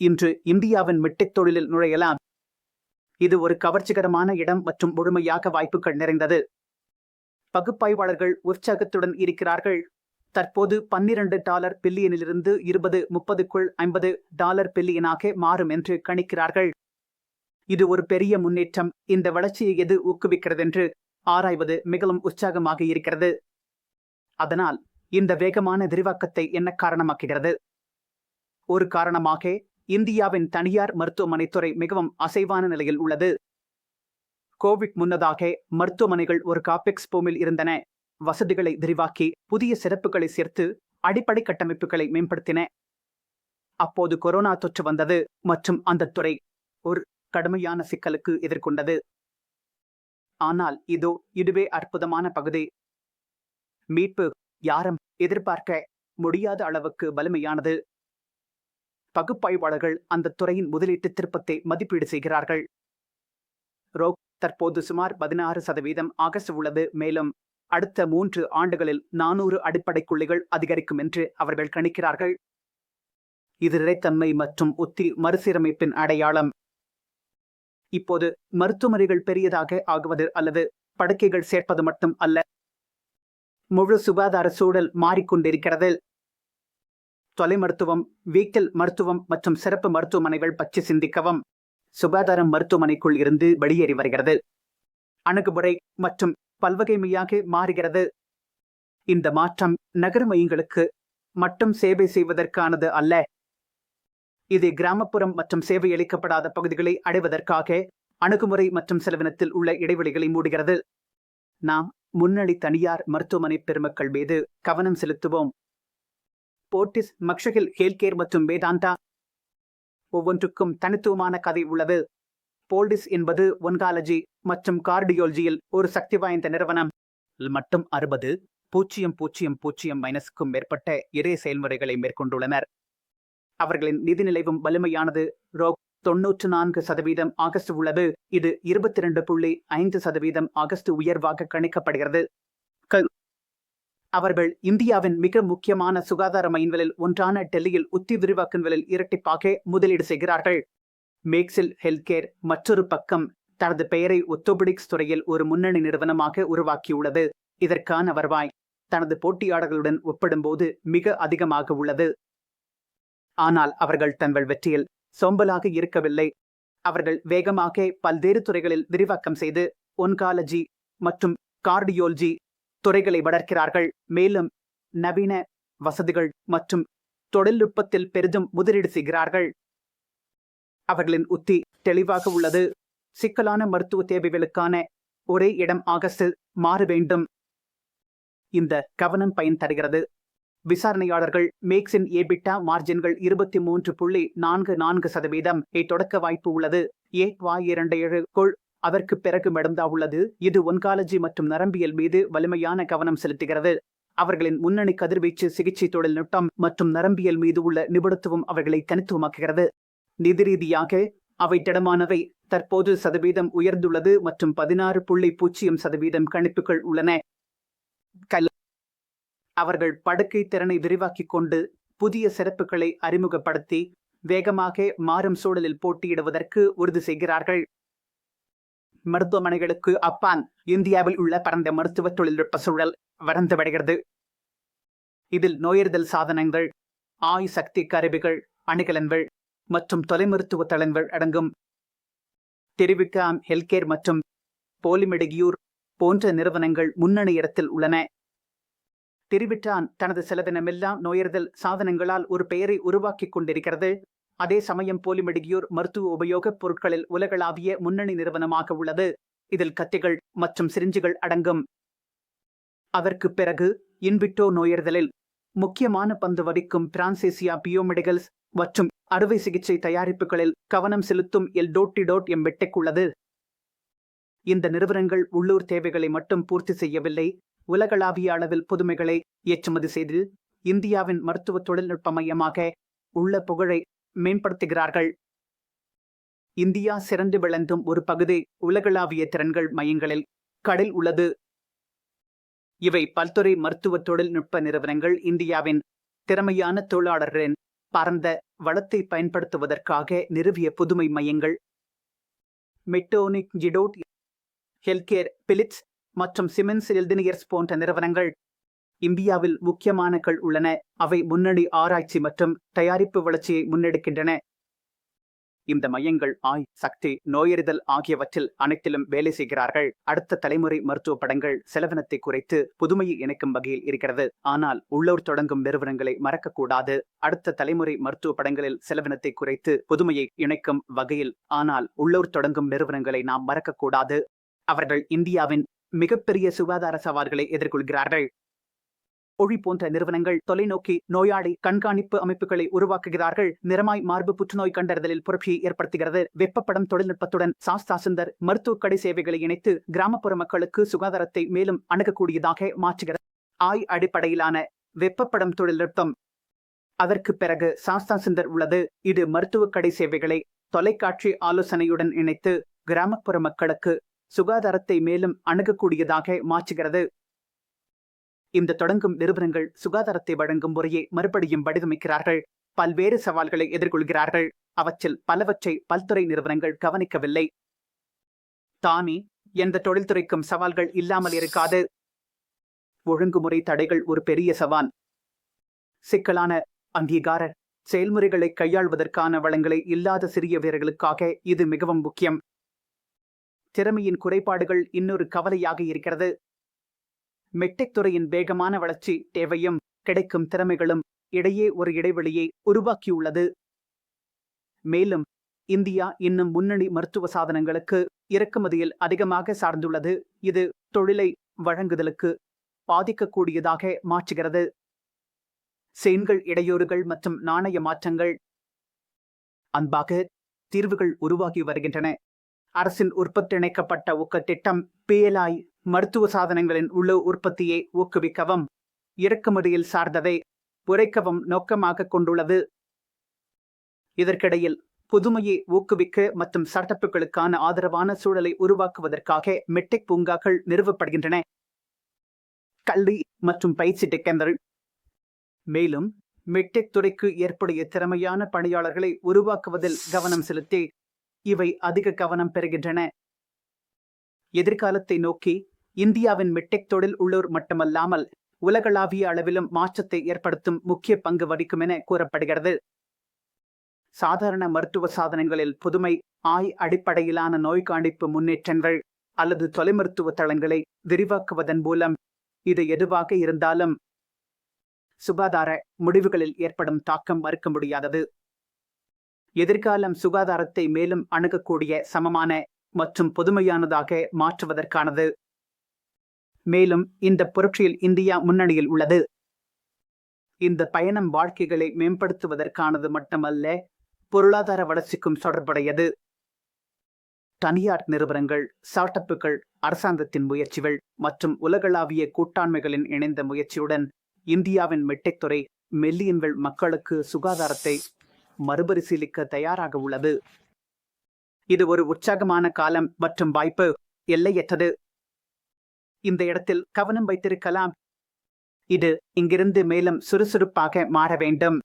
இன்று இந்தியாவின் மிட்டைத் தொழிலில் நுழையலாம். இது ஒரு கவர்ச்சிகரமான இடம் மற்றும் முழுமையாக வாய்ப்புகள் நிறைந்தது. பகுப்பாய்வாளர்கள் உற்சாகத்துடன் இருக்கிறார்கள். தற்போது பன்னிரண்டு டாலர் பில்லியனிலிருந்து இருபது முப்பதுக்குள் ஐம்பது டாலர் பில்லியனாக மாறும் என்று கணிக்கிறார்கள். இது ஒரு பெரிய முன்னேற்றம். இந்த வளர்ச்சியை எது ஊக்குவிக்கிறது என்று ஆராய்வது மிகவும் உற்சாகமாக இருக்கிறது. அதனால் இந்த வேகமான விரிவாக்கத்தை என்ன காரணமாக்குகிறது? ஒரு காரணமாக இந்தியாவின் தனியார் மருத்துவமனை துறை மிகவும் அசைவான நிலையில் உள்ளது. கோவிட் முன்னதாக மருத்துவமனைகள் ஒரு காபெக்ஸ் போமில் இருந்தன. வசதிகளை விரிவாக்கி புதிய சிறப்புகளை சேர்த்து அடிப்படை கட்டமைப்புகளை மேம்படுத்தின. அப்போது கொரோனா தொற்று வந்தது மற்றும் அந்த துறை ஒரு கடுமையான சிக்கலுக்கு எதிர்கொண்டது. ஆனால் இதோ இதுவே அற்புதமான பகுதி. மீட்பு யாரும் எதிர்பார்க்க முடியாத அளவுக்கு வலிமையானது. பகுப்பாய்வாளர்கள் அந்த துறையின் முதலீட்டு திருப்பத்தை மதிப்பீடு செய்கிறார்கள். ரோக் தற்போது சுமார் பதினாறு சதவீதம் ஆகஸ்ட் உள்ளது. மேலும் அடுத்த மூன்று ஆண்டுகளில் நானூறு அடிப்படை புள்ளிகள் அதிகரிக்கும் என்று அவர்கள் கணிக்கிறார்கள். இது இறைத்தன்மை மற்றும் உத்தி மறுசீரமைப்பின் அடையாளம். இப்போது மருத்துவமனைகள் பெரியதாக ஆகுவது அல்லது படுக்கைகள் சேர்ப்பது மட்டும் அல்ல முழு சுகாதார சூழல் மாறிக்கொண்டிருக்கிறது. தொலை மருத்துவம் வீட்டில் மருத்துவம் மற்றும் சிறப்பு மருத்துவமனைகள் பற்றி சிந்திக்கவும். சுகாதாரம் மருத்துவமனைக்குள் இருந்து வெளியேறி வருகிறது. அணுகுமுறை மற்றும் பல்வகைமையாக மாறுகிறது. இந்த மாற்றம் நகர மையங்களுக்கு மட்டும் சேவை செய்வதற்கானது அல்ல. இது கிராமப்புறம் மற்றும் சேவை அளிக்கப்படாத பகுதிகளை அடைவதற்காக அணுகுமுறை மற்றும் செலவினத்தில் உள்ள இடைவெளிகளை மூடுகிறது. நாம் முன்னணி தனியார் மருத்துவமனை பெருமக்கள் மீது கவனம் செலுத்துவோம். போர்டிஸ் மக்ஷகில் ஹேல்கேர் மற்றும் வேதாந்தா ஒவ்வொன்றுக்கும் தனித்துவமான கதை உள்ளது. போல்டிஸ் என்பது ஒன்காலஜி மற்றும் கார்டியோலஜியில் ஒரு சக்தி வாய்ந்த நிறுவனம். மட்டும் அறுபது பூஜ்ஜியம் பூஜ்ஜியம் பூஜ்ஜியம் மைனஸுக்கும் மேற்பட்ட இறை செயல்முறைகளை மேற்கொண்டுள்ளனர். அவர்களின் நிதிநிலைவும் வலிமையானது. ரோக் தொன்னூற்று நான்கு சதவீதம் ஆகஸ்ட் உள்ளது. இது இருபத்தி ரெண்டு புள்ளி ஐந்து சதவீதம் ஆகஸ்ட் உயர்வாக கணிக்கப்படுகிறது. அவர்கள் இந்தியாவின் மிக முக்கியமான சுகாதார மையங்களில் ஒன்றான டெல்லியில் உத்தி விரிவாக்கங்களில் இரட்டிப்பாக முதலீடு செய்கிறார்கள். மேக்ஸில் ஹெல்த்கேர் மற்றொரு பக்கம் தனது பெயரை ஒத்தோபிடிக்ஸ் துறையில் ஒரு முன்னணி நிறுவனமாக உருவாக்கியுள்ளது. இதற்கான வருவாய் தனது போட்டியாளர்களுடன் ஒப்பிடும்போது மிக அதிகமாக உள்ளது. ஆனால் அவர்கள் தங்கள் வெற்றியில் சோம்பலாக இருக்கவில்லை. அவர்கள் வேகமாக பல்வேறு துறைகளில் விரிவாக்கம் செய்து ஒன்காலஜி மற்றும் கார்டியோலஜி துறைகளை வளர்க்கிறார்கள். மேலும் நவீன வசதிகள் மற்றும் தொழில்நுட்பத்தில் பெரிதும் முதலீடு செய்கிறார்கள். அவர்களின் உத்தி தெளிவாக உள்ளது. சிக்கலான மருத்துவ தேவைகளுக்கான ஒரே இடம் ஆகஸ்டில் மாற வேண்டும். இந்த கவனம் பயன் தருகிறது. விசாரணையாளர்கள் மேக்ஸின் ஏபிட்டா மார்ஜின்கள் இருபத்தி மூன்று புள்ளி நான்கு நான்கு சதவீதம். தொடக்க வாய்ப்பு உள்ளது. ஏ வாய் இரண்டு ஏழுக்குள் அதற்கு பிறகு மெடந்தா உள்ளது. இது ஒன்காலஜி மற்றும் நரம்பியல் மீது வலிமையான கவனம் செலுத்துகிறது. அவர்களின் முன்னணி கதிர்வீச்சு சிகிச்சை தொழில்நுட்பம் மற்றும் நரம்பியல் மீது உள்ள நிபுணத்துவம் அவர்களை தனித்துவமாக்குகிறது. நிதி ரீதியாக அவை திடமானவை. தற்போது சதவீதம் உயர்ந்துள்ளது மற்றும் பதினாறு புள்ளி பூஜ்ஜியம் சதவீதம் கணிப்புகள் உள்ளன. கல் அவர்கள் படுக்கை திறனை விரிவாக்கிக் கொண்டு புதிய சிறப்புகளை அறிமுகப்படுத்தி வேகமாக மாறும் சூழலில் போட்டியிடுவதற்கு உறுதி செய்கிறார்கள். மருத்துவமனைகளுக்கு அப்பான் இந்தியாவில் உள்ள பரந்த மருத்துவ தொழில்நுட்ப சூழல் வறந்து வருகிறது. இதில் நோயறிதல் சாதனங்கள் ஆய் சக்தி கருவிகள் அணுகலன்கள் மற்றும் தொலைமருத்துவ தளங்கள் அடங்கும். தெரிவிக்காம் ஹெல்கேர் மற்றும் போலிமெடுகியூர் போன்ற நிறுவனங்கள் முன்னணி இடத்தில் உள்ளன. தெரிவிட்டான் தனது செலவினமெல்லாம் நோயறிதல் சாதனங்களால் ஒரு பெயரை உருவாக்கிக் கொண்டிருக்கிறது. அதே சமயம் போலிமெடிகியூர் மருத்துவ உபயோகப் பொருட்களில் உலகளாவிய முன்னணி நிறுவனமாக உள்ளது. இதில் கத்திகள் மற்றும் சிரிஞ்சுகள் அடங்கும். அதற்கு பிறகு இன்விட்டோ நோயறிதலில் முக்கியமான பந்து வகிக்கும் பிரான்சேசியா பியோமெடிகல்ஸ் மற்றும் அறுவை சிகிச்சை தயாரிப்புகளில் கவனம் செலுத்தும் எல் டோட் எம் வெட்டெக் உள்ளது. இந்த நிறுவனங்கள் உள்ளூர் தேவைகளை மட்டும் பூர்த்தி செய்யவில்லை. உலகளாவிய அளவில் புதுமைகளை ஏற்றுமதி செய்து இந்தியாவின் மருத்துவ தொழில்நுட்ப மையமாக உள்ள புகழை மேம்படுத்துகிறார்கள். இந்தியா சிறந்து விளங்கும் ஒரு பகுதி உலகளாவிய திறன்கள் மையங்களில் கடல் உள்ளது. இவை பல்துறை மருத்துவ தொழில்நுட்ப நிறுவனங்கள் இந்தியாவின் திறமையான தொழிலாளர்களின் பரந்த வளத்தை பயன்படுத்துவதற்காக நிறுவிய புதுமை மையங்கள். மெட்டோனிக் ஜிடோட் ஹெல்கேர் பிலிட்ஸ் மற்றும் சிமென்ஸ் எல்தினியர்ஸ் போன்ற நிறுவனங்கள் இந்தியாவில் முக்கியமானகள் உள்ளன. அவை முன்னணி ஆராய்ச்சி மற்றும் தயாரிப்பு வளர்ச்சியை முன்னெடுக்கின்றன. இந்த மையங்கள் ஆய் சக்தி நோயறிதல் ஆகியவற்றில் அனைத்திலும் வேலை செய்கிறார்கள். அடுத்த தலைமுறை மருத்துவ படங்கள் செலவினத்தை குறைத்து புதுமையை இணைக்கும் வகையில் இருக்கிறது. ஆனால் உள்ளூர் தொடங்கும் நிறுவனங்களை மறக்கக்கூடாது. அடுத்த தலைமுறை மருத்துவ படங்களில் செலவினத்தை குறைத்து புதுமையை இணைக்கும் வகையில் ஆனால் உள்ளூர் தொடங்கும் நிறுவனங்களை நாம் மறக்கக்கூடாது. அவர்கள் இந்தியாவின் மிகப்பெரிய சுகாதார சவால்களை எதிர்கொள்கிறார்கள். ஒளி போன்ற நிறுவனங்கள் தொலைநோக்கி நோயாளி கண்காணிப்பு அமைப்புகளை உருவாக்குகிறார்கள். நிறமாய் மார்பு புற்றுநோய் கண்டறிதலில் புரட்சியை ஏற்படுத்துகிறது. வெப்பப்படம் தொழில்நுட்பத்துடன் சாஸ்தா சுந்தர் மருத்துவ கடை சேவைகளை இணைத்து கிராமப்புற மக்களுக்கு சுகாதாரத்தை மேலும் அணுகக்கூடியதாக மாற்றுகிறது. ஆய் அடிப்படையிலான வெப்பப்படம் தொழில்நுட்பம். அதற்கு பிறகு சாஸ்தா சுந்தர் உள்ளது. இது மருத்துவக் கடை சேவைகளை தொலைக்காட்சி ஆலோசனையுடன் இணைத்து கிராமப்புற மக்களுக்கு சுகாதாரத்தை மேலும் அணுகக்கூடியதாக மாற்றுகிறது. இந்த தொடங்கும் நிறுவனங்கள் சுகாதாரத்தை வழங்கும் முறையை மறுபடியும் வடிவமைக்கிறார்கள். பல்வேறு சவால்களை எதிர்கொள்கிறார்கள். அவற்றில் பலவற்றை பல்துறை நிறுவனங்கள் கவனிக்கவில்லை. தானே எந்த தொழில்துறைக்கும் சவால்கள் இல்லாமல் இருக்காது. ஒழுங்குமுறை தடைகள் ஒரு பெரிய சவால். சிக்கலான அங்கீகார செயல்முறைகளை கையாள்வதற்கான வளங்களை இல்லாத சிறிய வீரர்களுக்காக இது மிகவும் முக்கியம். திறமையின் குறைபாடுகள் இன்னொரு கவலையாக இருக்கிறது. மெட்டெக் துறையின் வேகமான வளர்ச்சி தேவையும் கிடைக்கும் திறமைகளும் இடையே ஒரு இடைவெளியை உருவாக்கியுள்ளது. மேலும் இந்தியா இன்னும் முன்னணி மருத்துவ சாதனங்களுக்கு இறக்குமதியில் அதிகமாக சார்ந்துள்ளது. இது தொழிலை வழங்குதலுக்கு பாதிக்கக்கூடியதாக மாற்றுகிறது. செயின்கள் இடையூறுகள் மற்றும் நாணய மாற்றங்கள் அன்பாக தீர்வுகள் உருவாகி வருகின்றன. அரசின் உற்பத்தி இணைக்கப்பட்ட ஊக்க திட்டம் பிஎல்ஐ மருத்துவ சாதனங்களின் உள்ள உற்பத்தியை ஊக்குவிக்கவும் இறக்குமதியில் சார்ந்ததை உரைக்கவும் நோக்கமாக கொண்டுள்ளது. இதற்கிடையில் புதுமையை ஊக்குவிக்க மற்றும் சட்டப்புகளுக்கான ஆதரவான சூழலை உருவாக்குவதற்காக மெட்டெக் பூங்காக்கள் நிறுவப்படுகின்றன. கல்வி மற்றும் பயிற்சி திட்டங்கள். மேலும் மெட்டெக் துறைக்கு ஏற்புடைய திறமையான பணியாளர்களை உருவாக்குவதில் கவனம் செலுத்தி இவை அதிக கவனம் பெறுகின்றன. எதிர்காலத்தை நோக்கி இந்தியாவின் மெட்டெக் தொழில் உள்ளூர் மட்டுமல்லாமல் உலகளாவிய அளவிலும் மாற்றத்தை ஏற்படுத்தும் முக்கிய பங்கு வகிக்கும் என கூறப்படுகிறது. சாதாரண மருத்துவ சாதனங்களில் புதுமை ஆய் அடிப்படையிலான நோய் காணிப்பு முன்னேற்றங்கள் அல்லது தொலை மருத்துவ தளங்களை விரிவாக்குவதன் மூலம் இது எதுவாக இருந்தாலும் சுகாதார முடிவுகளில் ஏற்படும் தாக்கம் மறுக்க முடியாதது. எதிர்காலம் சுகாதாரத்தை மேலும் அணுகக்கூடிய சமமான மற்றும் புதுமையானதாக மாற்றுவதற்கானது. மேலும் இந்த புரட்சியில் இந்தியா முன்னணியில் உள்ளது. இந்த பயணம் வாழ்க்கைகளை மேம்படுத்துவதற்கானது மட்டுமல்ல பொருளாதார வளர்ச்சிக்கும் தொடர்புடையது. தனியார் நிறுவனங்கள் ஸ்டார்ட்அப்புகள் அரசாங்கத்தின் முயற்சிகள் மற்றும் உலகளாவிய கூட்டாண்மைகளின் இணைந்த முயற்சியுடன் இந்தியாவின் மெட்டைத்துறை மில்லியன்கள் மக்களுக்கு சுகாதாரத்தை மறுபரிசீலிக்க தயாராக உள்ளது. இது ஒரு உற்சாகமான காலம் மற்றும் வாய்ப்பு எல்லையற்றது. இந்த இடத்தில் கவனம் வைத்திருக்கலாம். இது இங்கிருந்து மேலும் சுறுசுறுப்பாக மாற வேண்டும்.